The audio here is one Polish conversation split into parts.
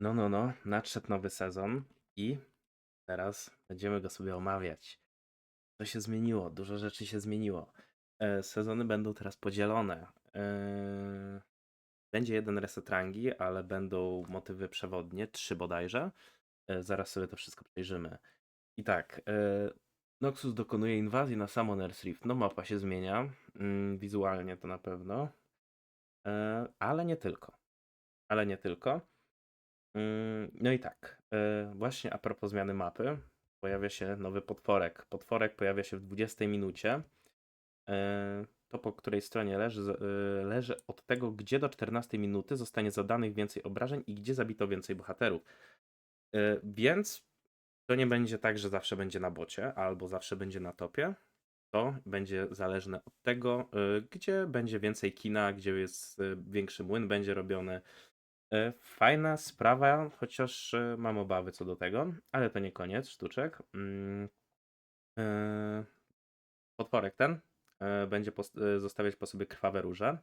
No, no, no, nadszedł nowy sezon i teraz będziemy go sobie omawiać. Co się zmieniło? Dużo rzeczy się zmieniło. E, Sezony będą teraz podzielone. E, Będzie jeden reset rangi, ale będą motywy przewodnie, trzy bodajże. E, Zaraz sobie to wszystko przejrzymy. I tak, Noxus dokonuje inwazji na Summoner's Rift. No mapa się zmienia, mm, wizualnie to na pewno, ale nie tylko. Ale nie tylko. Mm, No i tak, e, właśnie a propos zmiany mapy, pojawia się nowy potworek. Potworek pojawia się w 20 minucie. E, To po której stronie leży, e, leży od tego, gdzie do 14 minuty zostanie zadanych więcej obrażeń i gdzie zabito więcej bohaterów. Więc to nie będzie tak, że zawsze będzie na bocie albo zawsze będzie na topie. To będzie zależne od tego, gdzie będzie więcej kina, gdzie jest większy młyn będzie robiony. E, Fajna sprawa, chociaż e, mam obawy co do tego, ale to nie koniec sztuczek. Mm, e, Potworek ten będzie zostawiać po sobie krwawe róże.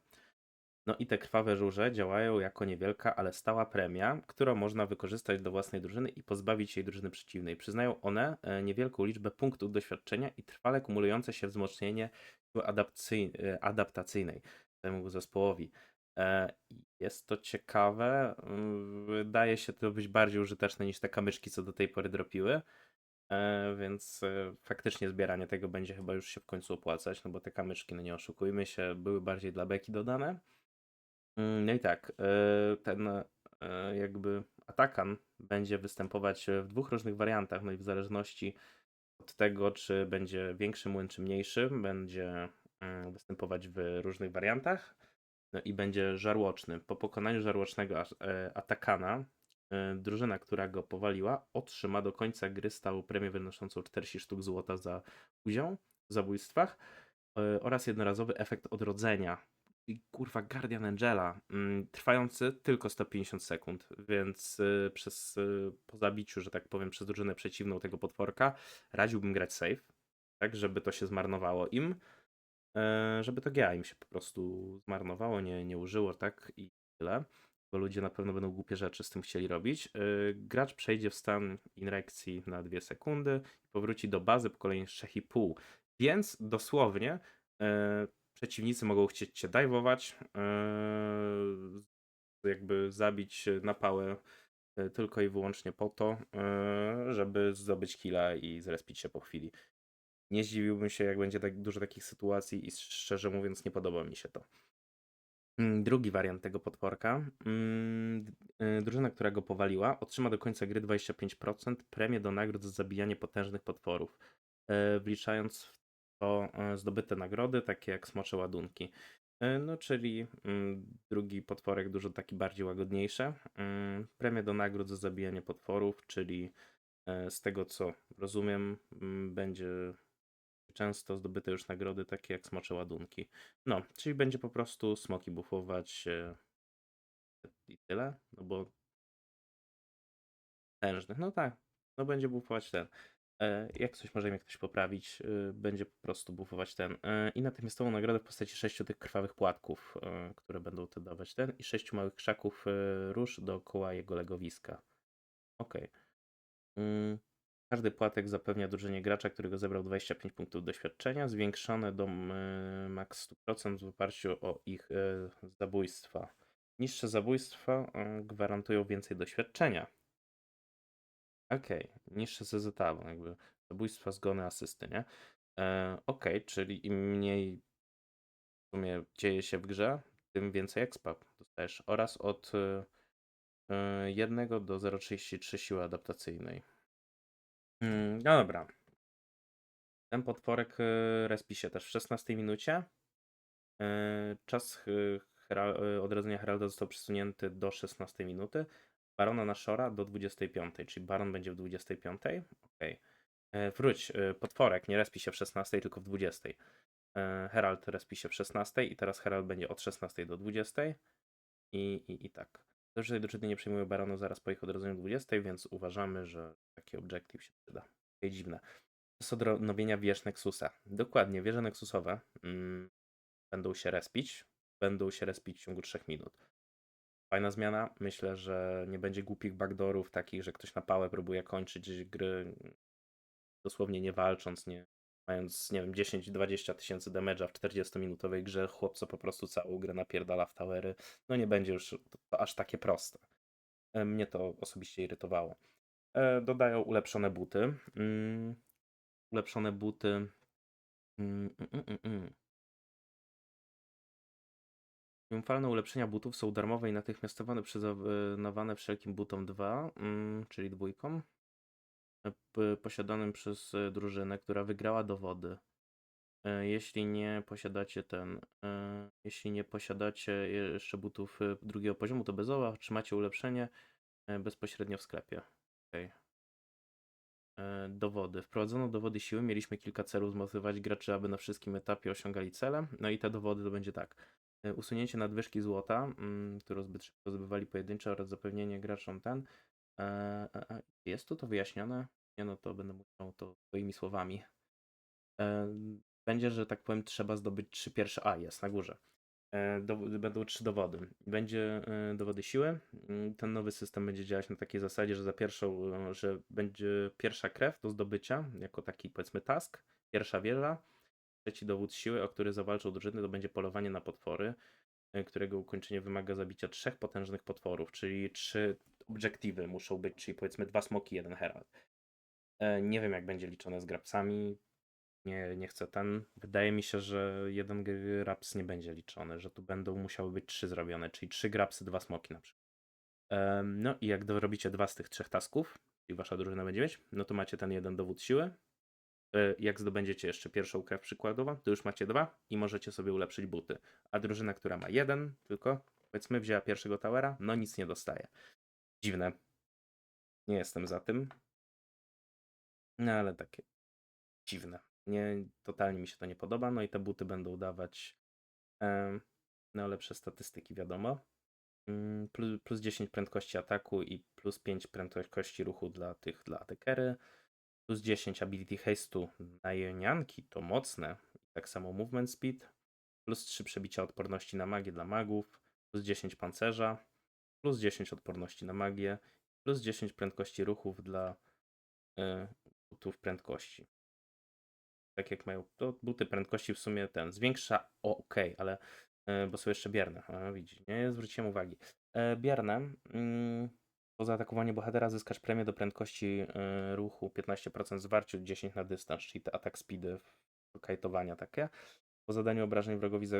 No i te krwawe róże działają jako niewielka, ale stała premia, którą można wykorzystać do własnej drużyny i pozbawić jej drużyny przeciwnej. Przyznają one niewielką liczbę punktów doświadczenia i trwale kumulujące się wzmocnienie siły adaptacyjnej temu zespołowi. E, Jest to ciekawe. mm, Wydaje się to być bardziej użyteczne niż te kamyczki, co do tej pory dropiły. E, Więc e, faktycznie zbieranie tego będzie chyba już się w końcu opłacać, no bo te kamyczki, no nie oszukujmy się, były bardziej dla beki dodane. Mm, No i tak, ten jakby atakan będzie występować w dwóch różnych wariantach, no i w zależności od tego, czy będzie większy młyn, czy mniejszy, będzie mm, występować w różnych wariantach. No i będzie żarłoczny. Po pokonaniu żarłocznego e, atakana, e, drużyna, która go powaliła, otrzyma do końca gry stałą premię wynoszącą 40 sztuk złota za udział w zabójstwach e, oraz jednorazowy efekt odrodzenia. I kurwa, Guardian Angela, mm, trwający tylko 150 sekund, więc przez po zabiciu, że tak powiem, przez drużynę przeciwną tego potworka, radziłbym grać safe, tak, żeby to się zmarnowało im, żeby to GA im się po prostu zmarnowało, nie, nie użyło, tak, i tyle, bo ludzie na pewno będą głupie rzeczy z tym chcieli robić. E, Gracz przejdzie w stan inerekcji na 2 sekundy i powróci do bazy po kolejnych 3,5, więc dosłownie e, przeciwnicy mogą chcieć cię dajwować, e, jakby zabić na pałę e, tylko i wyłącznie po to, e, żeby zdobyć killa i zrespić się po chwili. Nie zdziwiłbym się, jak będzie tak dużo takich sytuacji i szczerze mówiąc nie podoba mi się to. Mm, Drugi wariant tego potworka. mm, y, Drużyna, która go powaliła, otrzyma do końca gry 25% premię do nagród za zabijanie potężnych potworów, e, wliczając w to e, zdobyte nagrody, takie jak smocze ładunki. E, No, czyli mm, drugi potworek dużo taki bardziej łagodniejszy. Mm, Premię do nagród za zabijanie potworów, czyli z tego co rozumiem, będzie często zdobyte już nagrody takie jak smocze ładunki. No, czyli będzie po prostu smoki buffować e, i tyle, no bo tężnych, no tak, no będzie buffować ten. E, Jak coś może mnie ktoś poprawić, e, będzie po prostu buffować ten. I natychmiastową nagrodę w postaci sześciu tych krwawych płatków, które będą to dawać ten, i sześciu małych krzaków róż dookoła jego legowiska. Okej. Mm, Każdy płatek zapewnia drużynie gracza, którego zebrał 25 punktów doświadczenia, zwiększone do max 100% w oparciu o ich e, zabójstwa. Niższe zabójstwa e, gwarantują więcej doświadczenia. Okej, niższe CZA, jakby zabójstwa, zgony, asysty, nie? E, Okej, czyli im mniej w sumie dzieje się w grze, tym więcej expa dostajesz oraz od e, 1 do 0,33 siły adaptacyjnej. Mm, No dobra. Ten potworek y, się też w 16 minucie. Y, Czas y, y, odrodzenia Heralda został przesunięty do 16 minuty. Barona na Shora do 25, czyli Baron będzie w 25. Okej. E, Wróć, potworek nie respi się w 16, tylko w 20. E, Herald respi się w 16 i teraz Herald będzie od 16 do 20. I, i, i tak. Dobrze, drużyny nie przyjmują Baronu zaraz po ich odrodzeniu 20, więc uważamy, że taki objective się przyda. Okej, dziwne. Czas odnowienia wież Nexusa. Dokładnie, wieże Nexusowe mm, będą się respić. Będą się respić w ciągu 3 minut. Fajna zmiana. Myślę, że nie będzie głupich backdoorów takich, że ktoś na pałę próbuje kończyć gry dosłownie nie walcząc, nie mając, nie wiem, 10-20 tysięcy damage'a w 40-minutowej grze, chłop co po prostu całą grę napierdala w towery. No nie będzie już aż takie proste. E, Mnie to osobiście irytowało. E, Dodają ulepszone buty. Mm, ulepszone buty. Mm, mm. Triumfalne ulepszenia butów są darmowe i natychmiastowo przyznawane wszelkim butom 2, mm, czyli dwójką, p- posiadanym przez e, drużynę, która wygrała dowody. E, Jeśli nie posiadacie ten, e, jeśli nie posiadacie jeszcze butów e, drugiego poziomu, to bezowa otrzymacie ulepszenie e, bezpośrednio w sklepie. E, Dowody. Wprowadzono dowody siły. Mieliśmy kilka celów zmotywować graczy, aby na wszystkim etapie osiągali cele. No i te dowody to będzie tak. E, Usunięcie nadwyżki złota, mm, którą zbyt szybko zdobywali pojedyncze oraz zapewnienie graczom ten. E, e, e, Jest tu to wyjaśnione? Nie no, to będę musiał to swoimi słowami. Będzie, że tak powiem, trzeba zdobyć trzy pierwsze. A, jest na górze. Będą trzy dowody. Będzie dowody siły. Mm, Ten nowy system będzie działać na takiej zasadzie, że za pierwszą, że będzie pierwsza krew do zdobycia, jako taki powiedzmy task, pierwsza wieża. Trzeci dowód siły, o który zawalczą drużyny, to będzie polowanie na potwory, którego ukończenie wymaga zabicia trzech potężnych potworów, czyli trzy obiektywy muszą być, czyli powiedzmy dwa smoki, jeden herald. E, Nie wiem, jak będzie liczone z grapsami. Nie, nie chcę ten. Wydaje mi się, że jeden graps nie będzie liczony, że tu będą musiały być trzy zrobione, czyli trzy grapsy, dwa smoki na przykład. Em, No i jak dorobicie dwa z tych trzech tasków, i wasza drużyna będzie mieć, no to macie ten jeden dowód siły. E, Jak zdobędziecie jeszcze pierwszą krew przykładowo, to już macie dwa i możecie sobie ulepszyć buty. A drużyna, która ma jeden tylko, powiedzmy wzięła pierwszego towera, no nic nie dostaje. Dziwne. Nie jestem za tym. No ale takie dziwne. Nie, totalnie mi się to nie podoba. No i te buty będą dawać em, no lepsze statystyki, wiadomo. Mm, Plus, plus 10 prędkości ataku i plus 5 prędkości ruchu dla tych, dla atekery. Plus 10 ability haste'u na jonianki, to mocne. Tak samo movement speed. Plus 3 przebicia odporności na magię dla magów. Plus 10 pancerza. Plus 10 odporności na magię. Plus 10 prędkości ruchów dla y, butów prędkości. Tak jak mają to buty prędkości w sumie ten zwiększa. O, okej, ale y, bo są jeszcze bierne. A, widzi, nie zwróciłem uwagi. E, bierne. Mm, po zaatakowaniu bohatera zyskasz premię do prędkości y, ruchu 15% zwarciu, 10 na dystans, czyli te atak speedy, kajtowania takie. Po zadaniu obrażeń wrogowi za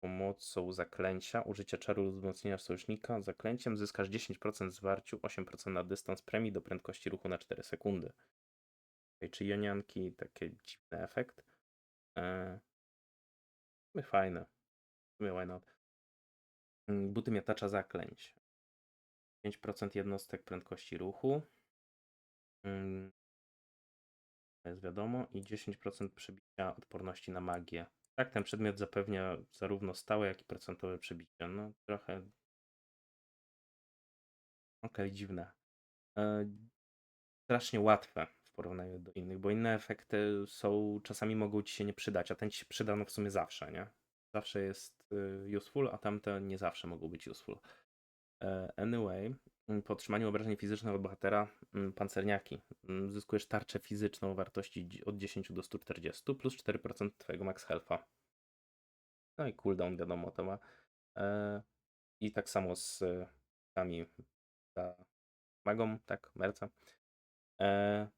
pomocą zaklęcia, użycia czaru lub wzmocnienia sojusznika zaklęciem zyskasz 10% zwarciu, 8% na dystans premii do prędkości ruchu na 4 sekundy. Okay, czy jonianki, taki dziwny efekt. No fajne. Why not. Mm, Buty miotacza zaklęć. 5% jednostek prędkości ruchu. Mm, To jest wiadomo. I 10% przebicia odporności na magię. Tak, ten przedmiot zapewnia zarówno stałe, jak i procentowe przebicie. No trochę. Okej, dziwne. E, strasznie łatwe w porównaniu do innych, bo inne efekty są, czasami mogą ci się nie przydać, a ten ci się przyda no w sumie zawsze, nie? Zawsze jest y, useful, a tamte nie zawsze mogą być useful. E, Anyway, mm, po otrzymaniu obrażeń fizycznych od bohatera, mm, pancerniaki, mm, zyskujesz tarczę fizyczną o wartości od 10 do 140 plus 4% twojego max health'a. No i cooldown wiadomo to ma. E, I tak samo z y, tami za magą, tak, merca. E,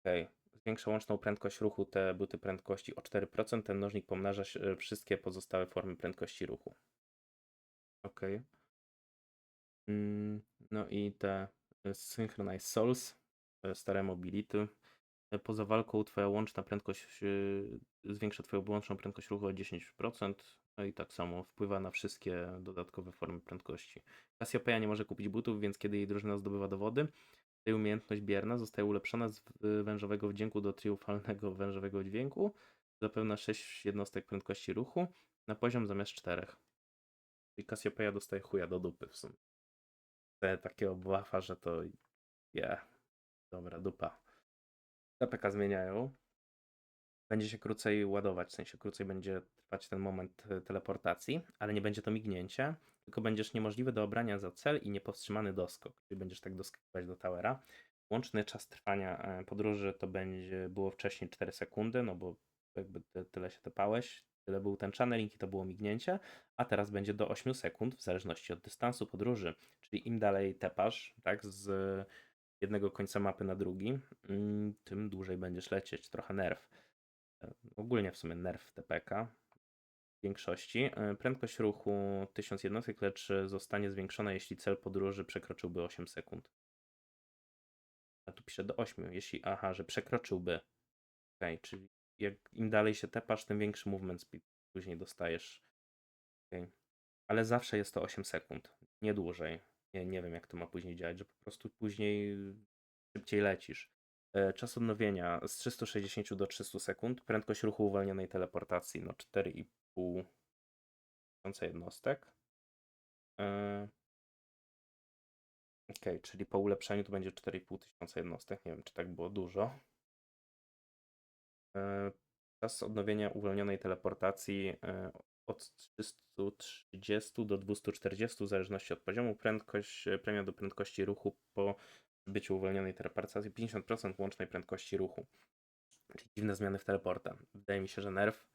Okej. Zwiększa łączną prędkość ruchu te buty prędkości o 4%. Ten mnożnik pomnaża e, wszystkie pozostałe formy prędkości ruchu. Okej. Mm, No i te e, Synchronize Souls, e, stare mobility. E, Poza walką twoja łączna prędkość zwiększa twoją łączną prędkość ruchu o 10%. No i tak samo wpływa na wszystkie dodatkowe formy prędkości. Cassiopeia nie może kupić butów, więc kiedy jej drużyna zdobywa dowody, tej umiejętność bierna zostaje ulepszona z wężowego wdzięku do triumfalnego wężowego dźwięku. Zapewne 6 jednostek prędkości ruchu na poziom zamiast 4. I Cassiopeia dostaje chuja do dupy w sumie. Te takiego buffa, że to yeah. Dobra, dupa. TPK zmieniają. będzie się krócej ładować, w sensie krócej będzie trwać ten moment e, teleportacji, ale nie będzie to mignięcie, tylko będziesz niemożliwy do obrania za cel i niepowstrzymany doskok, czyli będziesz tak doskakiwać do towera. Łączny czas trwania e, podróży to będzie było wcześniej 4 sekundy, no bo jakby ty, tyle się tepałeś, tyle był ten channeling i to było mignięcie, a teraz będzie do 8 sekund w zależności od dystansu podróży, czyli im dalej tepasz, tak, z jednego końca mapy na drugi, mm, tym dłużej będziesz lecieć, trochę nerw. E, Ogólnie w sumie nerw TPK w większości. E, Prędkość ruchu 1000 jednostek, lecz zostanie zwiększona, jeśli cel podróży przekroczyłby 8 sekund. A tu pisze do 8, jeśli, aha, że przekroczyłby. Okej, czyli jak im dalej się tepasz, tym większy movement speed później dostajesz. Okej. Ale zawsze jest to 8 sekund, nie dłużej. Nie, nie wiem, jak to ma później działać, że po prostu później szybciej lecisz. E, Czas odnowienia z 360 do 300 sekund. Prędkość ruchu uwolnionej teleportacji no 4,5 tysiąca jednostek. E, Okej, czyli po ulepszeniu to będzie 4,5 tysiąca jednostek. Nie wiem, czy tak było dużo. E, Czas odnowienia uwolnionej teleportacji e, od 330 do 240 w zależności od poziomu. Prędkość, e, premia do prędkości ruchu po byciu uwolnionej teleportacji 50% łącznej prędkości ruchu. Czyli dziwne zmiany w teleporta. Wydaje mi się, że nerw.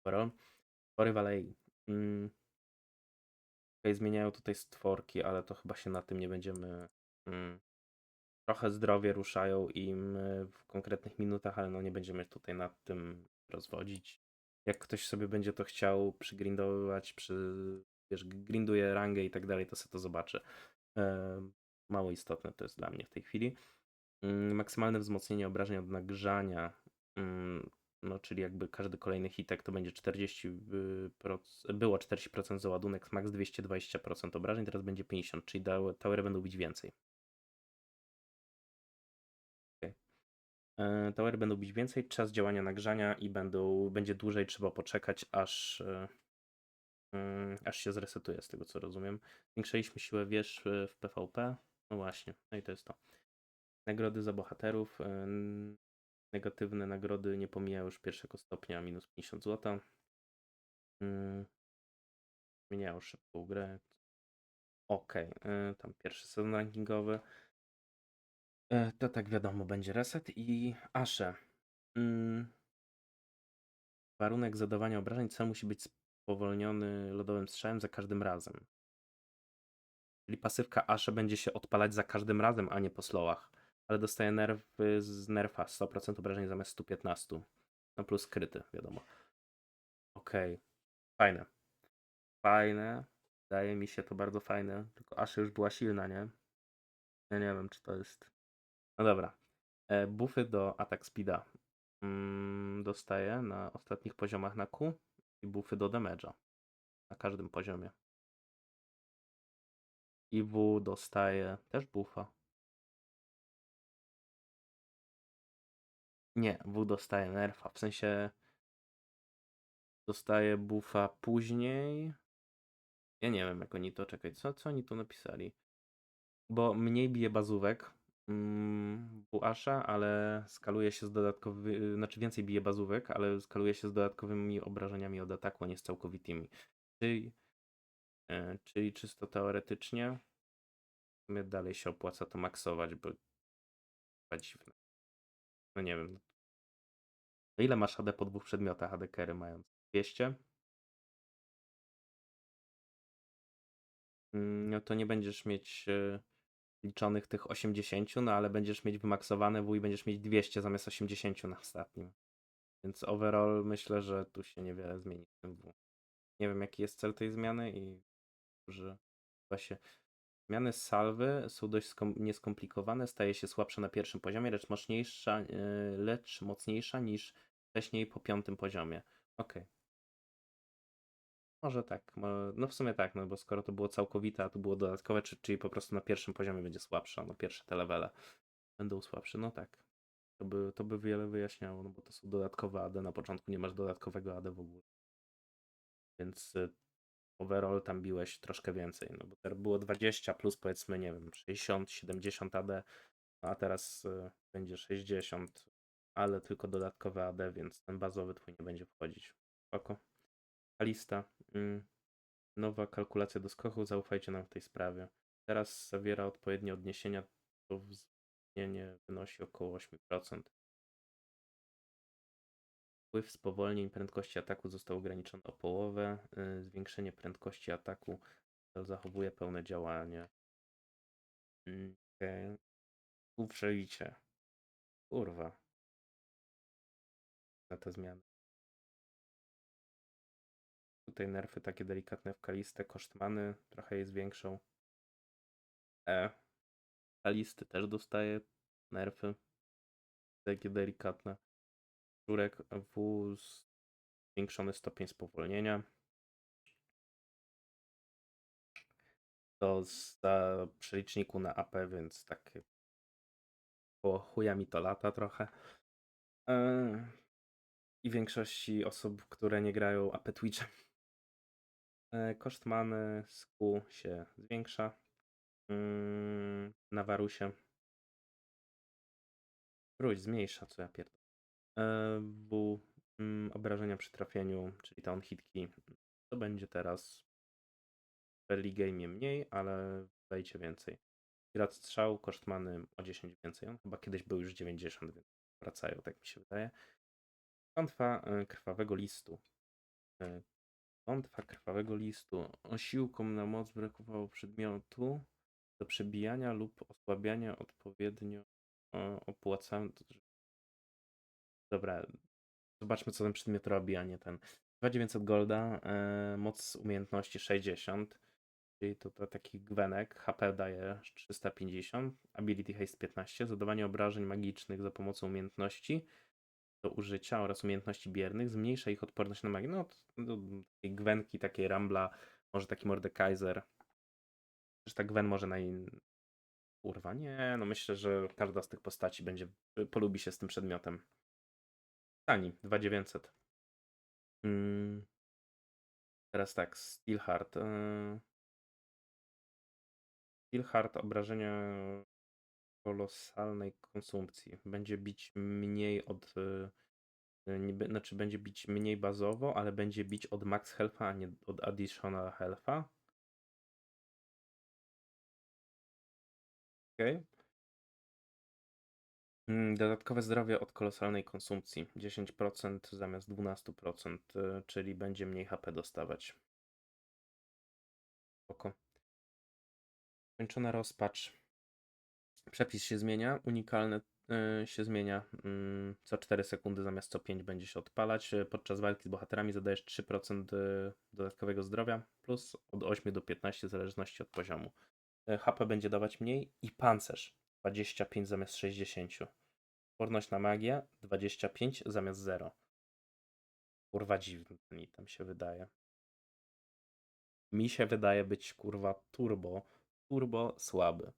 Sporo. Spory Valei. Mm. Okej, zmieniają tutaj stworki, ale to chyba się na tym nie będziemy. Mm. Trochę zdrowie ruszają im y, w konkretnych minutach, ale no nie będziemy tutaj nad tym rozwodzić. Jak ktoś sobie będzie to chciał przygrindować, przy, wiesz, grinduje rangę i tak dalej, to sobie to zobaczy. E, Mało istotne to jest dla mnie w tej chwili. Mm, Maksymalne wzmocnienie obrażeń od nagrzania, mm, no czyli jakby każdy kolejny hitek to będzie 40%, y, było 40% za ładunek, max 220% obrażeń, teraz będzie 50%, czyli towery będą bić więcej. Towery będą bić więcej, czas działania nagrzania i będą, będzie dłużej trzeba poczekać, aż, e, mm, aż się zresetuje, z tego co rozumiem. Zwiększyliśmy siłę wież e, w PvP. No właśnie, no i to jest to. Nagrody za bohaterów. e, Negatywne nagrody nie pomijają już pierwszego stopnia, minus 50 zł. Zmieniają szybką grę. Okej, e, tam pierwszy sezon rankingowy. E, To tak wiadomo, będzie reset i Asze. Mm, Warunek zadawania obrażeń cel musi być spowolniony lodowym strzałem za każdym razem. Czyli pasywka Asze będzie się odpalać za każdym razem, a nie po slowach. Ale dostaje nerw z nerfa 100% obrażeń zamiast 115. No plus kryty, wiadomo. Okej. Fajne. Fajne. Wydaje mi się to bardzo fajne. Tylko Ashe już była silna, nie? Ja nie wiem, czy to jest. No dobra. E, buffy do attack speeda. Mm, dostaję na ostatnich poziomach na Q i buffy do damage'a. Na każdym poziomie. I W dostaje też buffa. Nie, W dostaje nerfa. W sensie dostaje buffa później. Ja nie wiem, jak oni to czekać. Co, co oni tu napisali? Bo mniej bije bazówek mm, w Asha, ale skaluje się z dodatkowy, znaczy więcej bije bazówek, ale skaluje się z dodatkowymi obrażeniami od ataku, a nie z całkowitymi. Czyli, e, czyli czysto teoretycznie sumie dalej się opłaca to maksować, bo chyba dziwne. No nie wiem. To ile masz AD po dwóch przedmiotach AD carry mając? 200? Mm, No to nie będziesz mieć e, liczonych tych 80, no ale będziesz mieć wymaksowane W i będziesz mieć 200 zamiast 80 na ostatnim. Więc overall myślę, że tu się niewiele zmieni. Nie wiem jaki jest cel tej zmiany i że się Zmiany salwy są dość skom- nieskomplikowane, staje się słabsza na pierwszym poziomie, lecz mocniejsza, yy, lecz mocniejsza niż wcześniej po piątym poziomie. Okej. Może tak, mo- no w sumie tak, no bo skoro to było całkowite, a tu było dodatkowe, czy, czyli po prostu na pierwszym poziomie będzie słabsza, no pierwsze te levele będą słabsze, no tak. To by, to by wiele wyjaśniało, no bo to są dodatkowe AD, na początku nie masz dodatkowego AD w ogóle. Więc y, overall tam biłeś troszkę więcej, no bo teraz było 20 plus powiedzmy, nie wiem, 60, 70 AD, a teraz y, będzie 60, ale tylko dodatkowe AD, więc ten bazowy twój nie będzie wchodzić. Oko. Kalista. Mm. Nowa kalkulacja do skoku, zaufajcie nam w tej sprawie. Teraz zawiera odpowiednie odniesienia, to wzmocnienie wynosi około 8%. Wpływ spowolnień prędkości ataku został ograniczony o połowę. y, Zwiększenie prędkości ataku zachowuje pełne działanie. Okej. Tu przejdzie. Kurwa. Na te zmiany. Tutaj nerfy takie delikatne w kalistę. Koszt many trochę je zwiększą. E. Kalisty też dostaje nerfy. Takie delikatne. Żurek W zwiększony stopień spowolnienia. To za przeliczniku na AP, więc tak po chuja mi to lata trochę. Eee, I większości osób, które nie grają AP Twitchem. Eee, Koszt many z Q się zwiększa. Mm, Na Warusie. Wróć, zmniejsza, co ja pierdolę. Eee, W mm, obrażenia przy trafieniu, czyli ta on hitki, to będzie teraz w early game mniej, ale wejdzie więcej. Grad strzał, koszt many o 10 więcej. On chyba kiedyś był już 90, więc wracają, tak mi się wydaje. Klątwa e, krwawego listu. Klątwa krwawego listu. Osiłką na moc brakowało przedmiotu do przebijania lub osłabiania odpowiednio e, opłacamy. Dobra, zobaczmy co ten przedmiot robi, a nie ten. 2900 golda, e, moc umiejętności 60, czyli to, to taki gwenek, HP daje 350, ability haste 15, zadawanie obrażeń magicznych za pomocą umiejętności do użycia oraz umiejętności biernych, zmniejsza ich odporność na magię. No, to, to, takie gwenki, takie rambla, może taki Mordekaiser. Przecież tak gwen może na in... Kurwa, nie, no myślę, że każda z tych postaci będzie, polubi się z tym przedmiotem. Tani, 2900. Mm. Teraz tak, Steelheart. Yy. Steelheart obrażenia kolosalnej konsumpcji. Będzie bić mniej od. yy, Niby, znaczy będzie bić mniej bazowo, ale będzie bić od max health'a, a nie od additional health'a. Okej. Mm, Dodatkowe zdrowie od kolosalnej konsumpcji. 10% zamiast 12%, y, czyli będzie mniej HP dostawać. Oko. Kończona rozpacz. Przepis się zmienia, unikalne y, się zmienia. mm, Co 4 sekundy zamiast co 5 będzie się odpalać. Podczas walki z bohaterami zadajesz 3% y, dodatkowego zdrowia, plus od 8 do 15 w zależności od poziomu. Y, HP będzie dawać mniej i pancerz 25 zamiast 60. Odporność na magię 25 zamiast 0. Kurwa dziwny ten item się wydaje. Mi się wydaje być kurwa turbo, turbo słaby.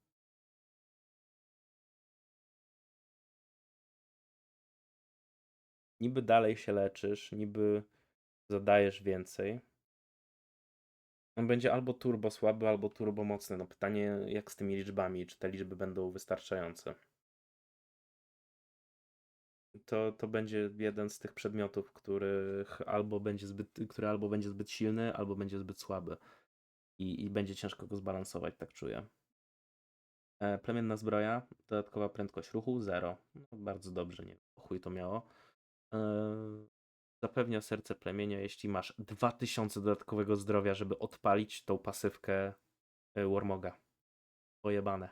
Niby dalej się leczysz, niby zadajesz więcej. On będzie albo turbo słaby, albo turbo mocny. No pytanie jak z tymi liczbami, czy te liczby będą wystarczające. To, to będzie jeden z tych przedmiotów, których albo będzie zbyt, który albo będzie zbyt silny, albo będzie zbyt słaby. I, i będzie ciężko go zbalansować, tak czuję. E, plemienna zbroja, dodatkowa prędkość ruchu 0. No, bardzo dobrze, nie chuj to miało. Zapewnia serce plemienia, jeśli masz 2000 dodatkowego zdrowia, żeby odpalić tą pasywkę e, Warmoga. Pojebane.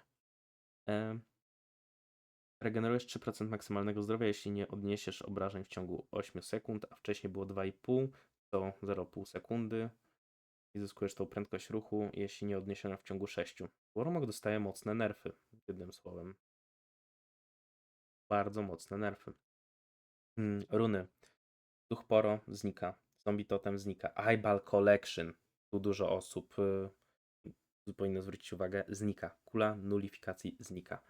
Regenerujesz 3% maksymalnego zdrowia, jeśli nie odniesiesz obrażeń w ciągu 8 sekund, a wcześniej było 2,5, to 0,5 sekundy. I zyskujesz tą prędkość ruchu, jeśli nie odniesiona w ciągu 6. Warmog dostaje mocne nerfy, jednym słowem. Bardzo mocne nerfy. Mm, runy. Duch Poro znika. Zombie Totem znika. Eyeball Collection. Tu dużo osób y, powinno zwrócić uwagę. Znika. Kula nulifikacji znika.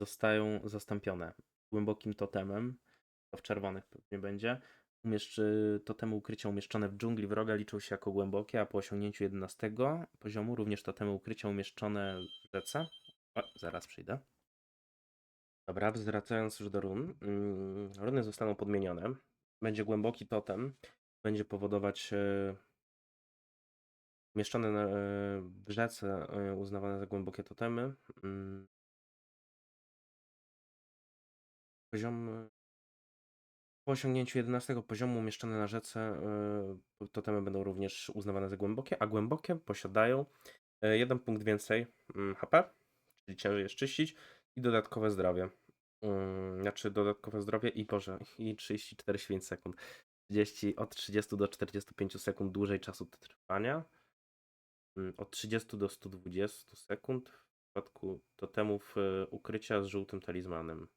Zostają zastąpione głębokim totemem. To w czerwonych pewnie będzie. Umieszczy, totemy ukrycia umieszczone w dżungli wroga liczą się jako głębokie, a po osiągnięciu 11 poziomu również totemy ukrycia umieszczone w rzece. O, zaraz przyjdę. Dobra, wracając już do run. Mm, Runy zostaną podmienione. Będzie głęboki totem. Będzie powodować e, umieszczone na, e, w rzece e, uznawane za głębokie totemy. Mm. Poziom po osiągnięciu 11 poziomu umieszczone na rzece totemy będą również uznawane za głębokie, a głębokie posiadają jeden punkt więcej mm, HP, czyli ciężej jest czyścić i dodatkowe zdrowie. Mm, Znaczy dodatkowe zdrowie i Boże, i 34 sekund. 30, od 30 do 45 sekund dłużej czasu trwania. Mm, Od 30 do 120 sekund w przypadku totemów e, ukrycia z żółtym talizmanem.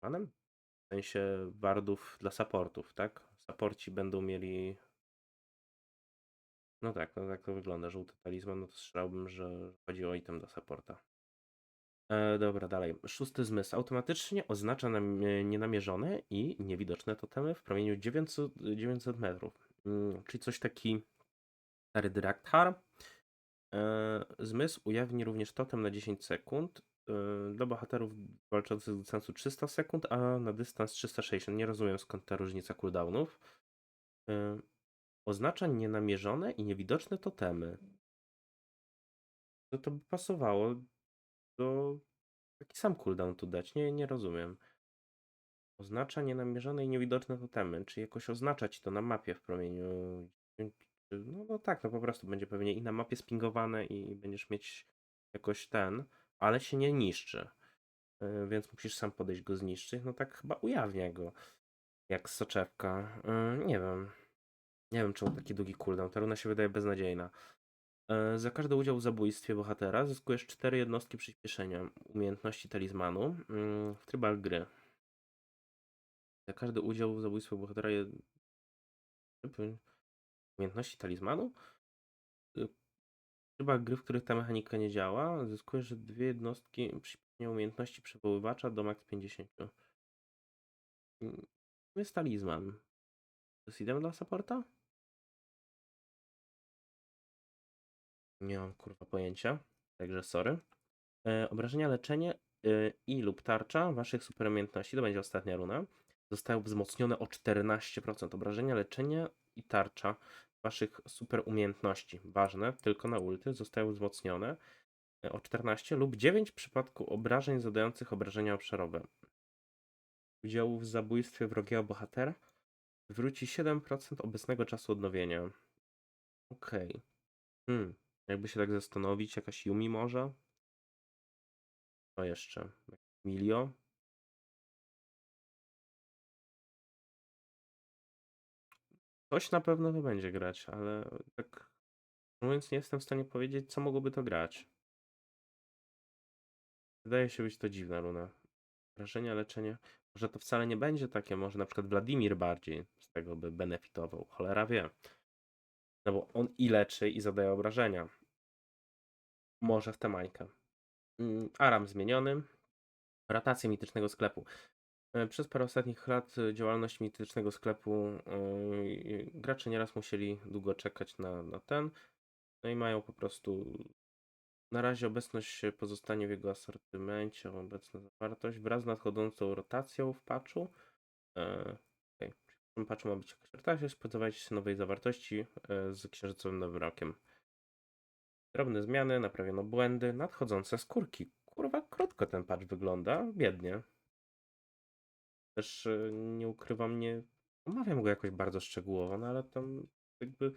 Talizmanem? W sensie wardów dla supportów, tak? Supporci będą mieli. No tak, no tak to wygląda. Żółty talizman, no to strzelałbym, że chodzi o item dla supporta. E, dobra, dalej. Szósty zmysł. Automatycznie oznacza nam e, nienamierzone i niewidoczne totemy w promieniu 900, 900 metrów. Mm, czyli coś taki stary Draktar. E, zmysł ujawni również totem na 10 sekund. E, dla bohaterów walczących z dystansu 300 sekund, a na dystans 360. Nie rozumiem skąd ta różnica cooldownów. E, oznacza nienamierzone i niewidoczne totemy. No to by pasowało do taki sam cooldown tu dać. Nie, nie rozumiem. Oznacza nienamierzone i niewidoczne totemy. Czy jakoś oznacza ci to na mapie w promieniu. No, no tak, no po prostu będzie pewnie i na mapie spingowane i będziesz mieć jakoś ten, ale się nie niszczy. Yy, Więc musisz sam podejść go zniszczyć. No tak chyba ujawnia go. Jak soczewka. Yy, Nie wiem. Nie wiem czemu taki długi cooldown. Ta runa się wydaje beznadziejna. E, Za każdy udział w zabójstwie bohatera zyskujesz 4 jednostki przyspieszenia umiejętności talizmanu mm, w trybach gry. Za każdy udział w zabójstwie bohatera umiejętności talizmanu y, w trybach gry, w których ta mechanika nie działa, zyskujesz dwie jednostki przyspieszenia umiejętności przywoływacza do max 50. Mm, jest talizman. To jest dla supporta? Nie mam kurwa pojęcia, także sorry. E, obrażenia, leczenie e, i lub tarcza waszych superumiejętności, to będzie ostatnia runa, zostają wzmocnione o 14%. Obrażenia, leczenie i tarcza waszych superumiejętności, ważne, tylko na ulty, zostają wzmocnione e, o 14 lub 9 w przypadku obrażeń zadających obrażenia obszarowe. Udziału w zabójstwie wrogiego bohatera wróci 7% obecnego czasu odnowienia. Okej. Hmm. Jakby się tak zastanowić, jakaś Yumi może? Co jeszcze? Milio? Coś na pewno to będzie grać, ale tak mówiąc, nie jestem w stanie powiedzieć, co mogłoby to grać. Wydaje się być to dziwna runa. Wrażenia, leczenie. Może to wcale nie będzie takie, może na przykład Wladimir bardziej z tego by benefitował. Cholera wie. No bo on i leczy, i zadaje obrażenia. Może w tę mańkę. Mm, Aram zmieniony. Rotację mitycznego sklepu. E, Przez parę ostatnich lat e, działalności mitycznego sklepu e, gracze nieraz musieli długo czekać na, na ten. No i mają po prostu. Na razie obecność pozostanie w jego asortymencie, obecna zawartość wraz z nadchodzącą rotacją w patchu. E, W patchu ma być jakaś rotacja, spodziewać się nowej zawartości e, z księżycowym nowym rokiem. Drobne zmiany, naprawiono błędy, nadchodzące skórki. Kurwa, krótko ten patch wygląda, biednie. Też e, nie ukrywam, nie omawiam go jakoś bardzo szczegółowo, no ale tam jakby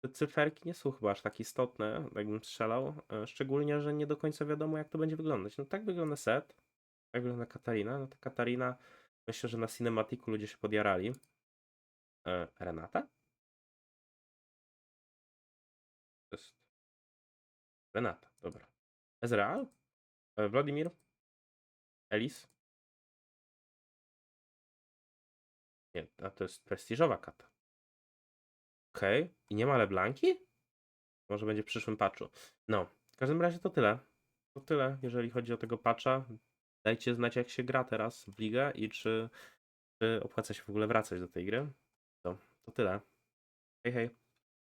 te cyferki nie są chyba aż tak istotne, jakbym strzelał. e, Szczególnie, że nie do końca wiadomo, jak to będzie wyglądać. No tak wygląda set, tak wygląda Katarina. No to Katarina, myślę, że na cinematiku ludzie się podjarali. E, Renata? To jest Renata, dobra. Ezreal? E, Wladimir? Elis? Nie, a to jest prestiżowa kata. Okej. I nie ma Leblanki? Może będzie w przyszłym patchu. No, w każdym razie to tyle. To tyle, jeżeli chodzi o tego patcha. Dajcie znać, jak się gra teraz w ligę i czy, czy opłaca się w ogóle wracać do tej gry. To, to tyle. Hej, hej.